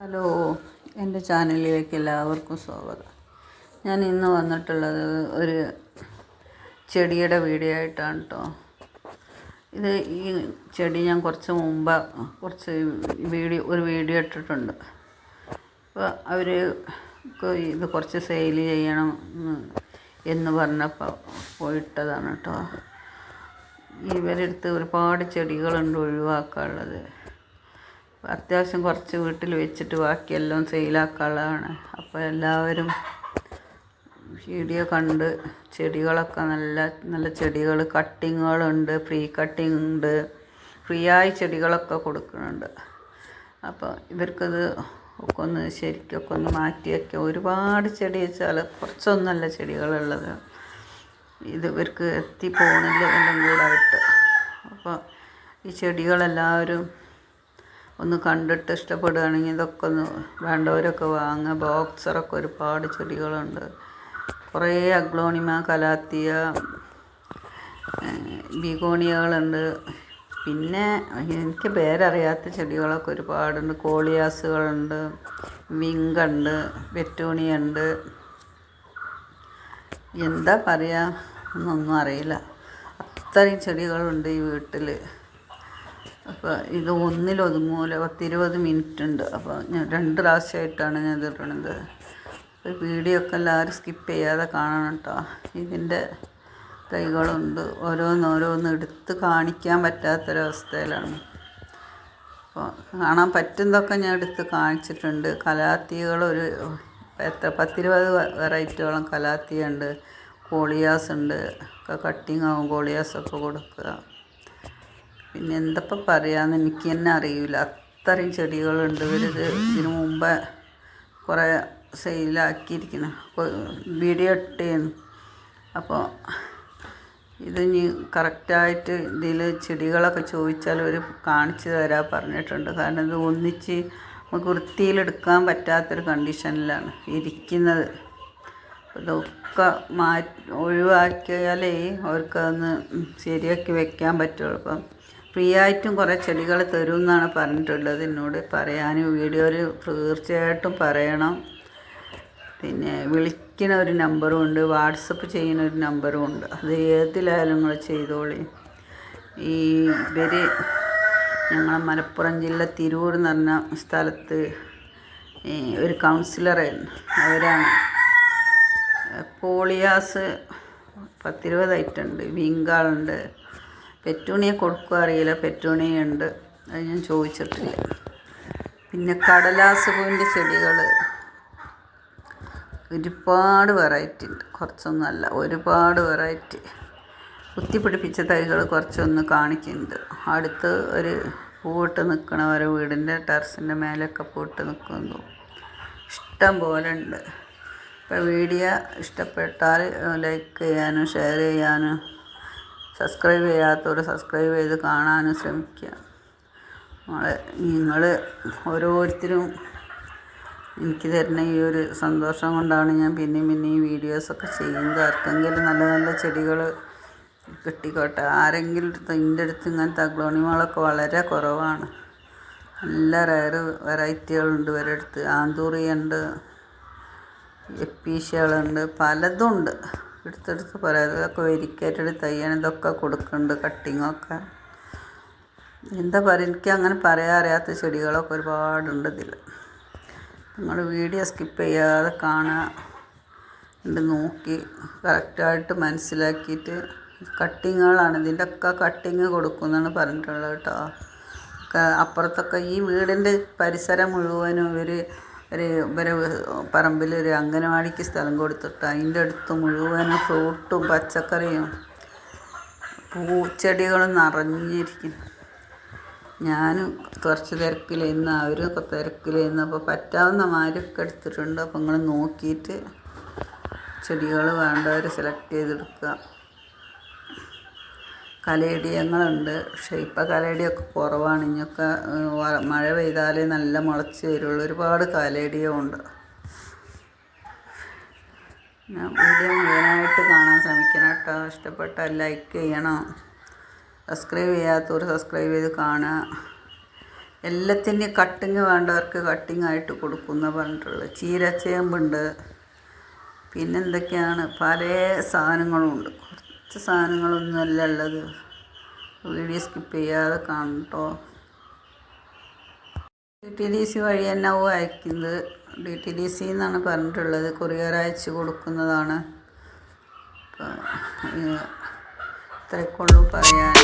Hello എന്റെ ചാനലിലേക്ക് എല്ലാവർക്കും സ്വാഗതം. ഞാൻ ഇന്ന് വന്നിട്ടുള്ളത് ഒരു ചെടിയുടെ വീഡിയോ ആയിട്ടാണ് കേട്ടോ ഇത് ഈ ചെടി ഞാൻ കുറച്ച് മുമ്പ് കുറച്ച് വീഡിയോ ഒരു വീഡിയോ ഇട്ടിട്ടുണ്ട്. അപ്പോൾ അവർ ഇത് കുറച്ച് സെയിൽ ചെയ്യണം എന്ന് പറഞ്ഞപ്പോൾ പോയിട്ടതാണ് കേട്ടോ ഇവരെടുത്ത് ഒരുപാട് ചെടികളുണ്ട് ഒഴിവാക്കാനുള്ളത്. അത്യാവശ്യം കുറച്ച് വീട്ടിൽ വെച്ചിട്ട് ബാക്കിയെല്ലാം സെയിലാക്കാനുള്ളതാണ്. അപ്പോൾ എല്ലാവരും വീഡിയോ കണ്ട് ചെടികളൊക്കെ നല്ല നല്ല ചെടികൾ കട്ടിങ്ങുകളുണ്ട് ഫ്രീ കട്ടിങ് ഉണ്ട് ഫ്രീ ആയി ചെടികളൊക്കെ കൊടുക്കുന്നുണ്ട്. അപ്പോൾ ഇവർക്കത് ഒക്കെ ഒന്ന് ശരിക്കൊക്കെ ഒന്ന് മാറ്റിയൊക്കെ ഒരുപാട് ചെടി വെച്ചാൽ കുറച്ചൊന്നല്ല ചെടികളുള്ളത്. ഇത് ഇവർക്ക് എത്തിപ്പോണില്ല എല്ലാം കൂടായിട്ട് അപ്പോൾ ഈ ചെടികളെല്ലാവരും ഒന്ന് കണ്ടിട്ട് ഇഷ്ടപ്പെടുകയാണെങ്കിൽ ഇതൊക്കെ ഒന്ന് വേണ്ടവരൊക്കെ വാങ്ങുക. ബോക്സറൊക്കെ ഒരുപാട് ചെടികളുണ്ട്. കുറേ അഗ്ലോണിമ കലാത്തിയ ബിഗോണിയകളുണ്ട്. പിന്നെ എനിക്ക് പേരറിയാത്ത ചെടികളൊക്കെ ഒരുപാടുണ്ട്. കോളിയാസുകളുണ്ട് വിങ്കുണ്ട് വെറ്റൂണിയുണ്ട് എന്താ പറയുക എന്നൊന്നും അറിയില്ല. അത്രയും ചെടികളുണ്ട് ഈ വീട്ടിൽ അപ്പോൾ ഇത് ഒന്നിലൊതുങ്ങൂല പത്തിരുപത് മിനിറ്റ് ഉണ്ട് അപ്പോൾ ഞാൻ രണ്ട് പ്രാവശ്യമായിട്ടാണ് ഞാൻ ഇത് ഇടണത് അപ്പോൾ വീഡിയോ ഒക്കെ എല്ലാവരും സ്കിപ്പ് ചെയ്യാതെ കാണണം കേട്ടോ ഇതിന്റെ തൈകളുണ്ട്. ഓരോന്നോരോന്ന് എടുത്ത് കാണിക്കാൻ പറ്റാത്തൊരവസ്ഥയിലാണ്. അപ്പോൾ കാണാൻ പറ്റുന്നതൊക്കെ ഞാൻ എടുത്ത് കാണിച്ചിട്ടുണ്ട്. കലാത്തികൾ ഒരു എത്ര പത്തിരുപത് വെറൈറ്റികളും കലാത്തിയുണ്ട്. കോളിയാസ് ഉണ്ട് ഒക്കെ കട്ടിങ് ആവും കോളിയാസൊക്കെ കൊടുക്കുക. പിന്നെ എന്തപ്പം പറയാമെന്ന് എനിക്ക് തന്നെ അറിയില്ല അത്രയും ചെടികളുണ്ട് ഇവരിത് ഇതിനു മുമ്പ് കുറേ സെയിലാക്കിയിരിക്കുന്നു വീഡിയോ ഇട്ടേന്ന്. അപ്പോൾ ഇത് ഇനി കറക്റ്റായിട്ട് ഇതിൽ ചെടികളൊക്കെ ചോദിച്ചാൽ ഒരു കാണിച്ചു തരാൻ പറഞ്ഞിട്ടുണ്ട്. കാരണം ഇത് ഒന്നിച്ച് നമുക്ക് വൃത്തിയിലെടുക്കാൻ പറ്റാത്തൊരു കണ്ടീഷനിലാണ് ഇരിക്കുന്നത്. ഇതൊക്കെ മാറ്റി ഒഴിവാക്കിയാലേ അവർക്കതൊന്ന് ശരിയാക്കി വെക്കാൻ പറ്റുള്ളൂ. അപ്പം ഫ്രീ ആയിട്ടും കുറേ ചെടികൾ തരും എന്നാണ് പറഞ്ഞിട്ടുള്ളത്. എന്നോട് പറയാൻ വീഡിയോയിൽ തീർച്ചയായിട്ടും പറയണം. പിന്നെ വിളിക്കുന്ന ഒരു നമ്പറും ഉണ്ട് വാട്സപ്പ് ചെയ്യുന്ന ഒരു നമ്പറും ഉണ്ട്. അത് ഏതിലായാലും നിങ്ങൾ ചെയ്തോളി. ഈ ഇവർ ഞങ്ങളെ മലപ്പുറം ജില്ല തിരൂർ എന്ന് പറഞ്ഞ സ്ഥലത്ത് ഒരു കൗൺസിലറായിരുന്നു അവരാണ്. പോളിയാസ് പത്തിരുപതായിട്ടുണ്ട് വിങ്കാളുണ്ട്. പെറ്റൂണിയെ കൊടുക്കുക അറിയില്ല. പെറ്റൂണിയുണ്ട്. അത് ഞാൻ ചോദിച്ചിട്ടില്ല. പിന്നെ കടലാസ് പൂവിന്റെ ചെടികൾ ഒരുപാട് വെറൈറ്റി ഉണ്ട്. കുറച്ചൊന്നുമല്ല ഒരുപാട് വെറൈറ്റി കുത്തിപ്പിടിപ്പിച്ച തൈകൾ കുറച്ചൊന്ന് കാണിക്കുന്നുണ്ട്. അടുത്ത് ഒരു പൂവിട്ട് നിൽക്കണ ഒരു വീടിന്റെ ടെറസിന്റെ മേലൊക്കെ പൂവിട്ട് നിൽക്കുന്നു ഇഷ്ടം പോലെ ഉണ്ട്. ഇപ്പോൾ വീഡിയോ ഇഷ്ടപ്പെട്ടാൽ ലൈക്ക് ചെയ്യാനും ഷെയർ ചെയ്യാനും സബ്സ്ക്രൈബ് ചെയ്യാത്തവർ സബ്സ്ക്രൈബ് ചെയ്ത് കാണാനും ശ്രമിക്കുക. നമ്മളെ നിങ്ങൾ ഓരോരുത്തരും എനിക്ക് തരുന്ന ഈ ഒരു സന്തോഷം കൊണ്ടാണ് ഞാൻ പിന്നെയും പിന്നെയും വീഡിയോസൊക്കെ ചെയ്യുന്നത്. ആർക്കെങ്കിലും നല്ല നല്ല ചെടികൾ കിട്ടിക്കോട്ടെ. ആരെങ്കിലും എന്റെ അടുത്ത് ഇങ്ങനത്തെ അഗ്ലോണിമകളൊക്കെ വളരെ കുറവാണ്. നല്ല റയർ വെറൈറ്റികളുണ്ട് ഇവരുടെ അടുത്ത്. ആന്തൂറിയുണ്ട് എപ്പീഷ്യകളുണ്ട് പലതും ഉണ്ട് എടുത്തെടുത്ത് പറയാം ഇതൊക്കെ വെരിക്കേറ്റഡ് തയ്യാണ് ഇതൊക്കെ കൊടുക്കുന്നുണ്ട് കട്ടിങ്ങൊക്കെ എന്താ പറയുക എനിക്ക് അങ്ങനെ പറയാൻ അറിയാത്ത ചെടികളൊക്കെ ഒരുപാടുണ്ട് ഇതിൽ നിങ്ങൾ വീഡിയോ സ്കിപ്പ് ചെയ്യാതെ കാണുക ഉണ്ട് നോക്കി കറക്റ്റായിട്ട് മനസ്സിലാക്കിയിട്ട് കട്ടിങ്ങുകളാണ് ഇതിന്റെ ഒക്കെ കട്ടിങ് കൊടുക്കുമെന്നാണ് പറഞ്ഞിട്ടുള്ളത് കേട്ടോ. അപ്പുറത്തൊക്കെ ഈ വീടിന്റെ പരിസരം മുഴുവനും ഇവർ ഒരു ഇവരെ പറമ്പിൽ ഒരു അംഗനവാടിക്ക് സ്ഥലം കൊടുത്തിട്ട് അതിന്റെ അടുത്ത് മുഴുവനും ഫ്രൂട്ടും പച്ചക്കറിയും പൂച്ചെടികളും നിറഞ്ഞിരിക്കുന്നു. ഞാനും കുറച്ച് തിരക്കിലിരുന്ന് അവരും തിരക്കിലിരുന്ന് അപ്പോൾ പറ്റാവുന്ന മാരൊക്കെ എടുത്തിട്ടുണ്ട്. അപ്പോൾ നിങ്ങൾ നോക്കിയിട്ട് ചെടികൾ വേണ്ടവർ സെലക്ട് ചെയ്തെടുക്കുക. കലേഡിയങ്ങളുണ്ട് പക്ഷേ ഇപ്പം കലേഡിയൊക്കെ കുറവാണ്. ഇനിയൊക്കെ മഴ പെയ്താലേ നല്ല മുളച്ച് വരുള്ളൂ. ഒരുപാട് കലേഡിയമുണ്ട് ഞാൻ വീഡിയോ മുഴുവനായിട്ട് കാണാൻ ശ്രമിക്കണം കേട്ടോ. ഇഷ്ടപ്പെട്ടാൽ ലൈക്ക് ചെയ്യണം. സബ്സ്ക്രൈബ് ചെയ്യാത്തവർ സബ്സ്ക്രൈബ് ചെയ്ത് കാണുക. എല്ലാത്തിന്റെയും കട്ടിങ് വേണ്ടവർക്ക് കട്ടിങ് ആയിട്ട് കൊടുക്കുന്ന പറഞ്ഞിട്ടുള്ളത്. ചീരച്ചേമ്പുണ്ട്. പിന്നെന്തൊക്കെയാണ് പല സാധനങ്ങളും കുറച്ച് സാധനങ്ങളൊന്നുമല്ല ഉള്ളത്. വീഡിയോ സ്കിപ്പ് ചെയ്യാതെ കാണട്ടോ. ഡി ടി ഡി സി വഴി തന്നെ അയക്കുന്നത്. ഡി ടി ഡി സി എന്നാണ് പറഞ്ഞിട്ടുള്ളത്. കൊറിയർ അയച്ചു കൊടുക്കുന്നതാണ്. അപ്പം ഇത്രയൊക്കെ ഉള്ളൂ പറയാൻ.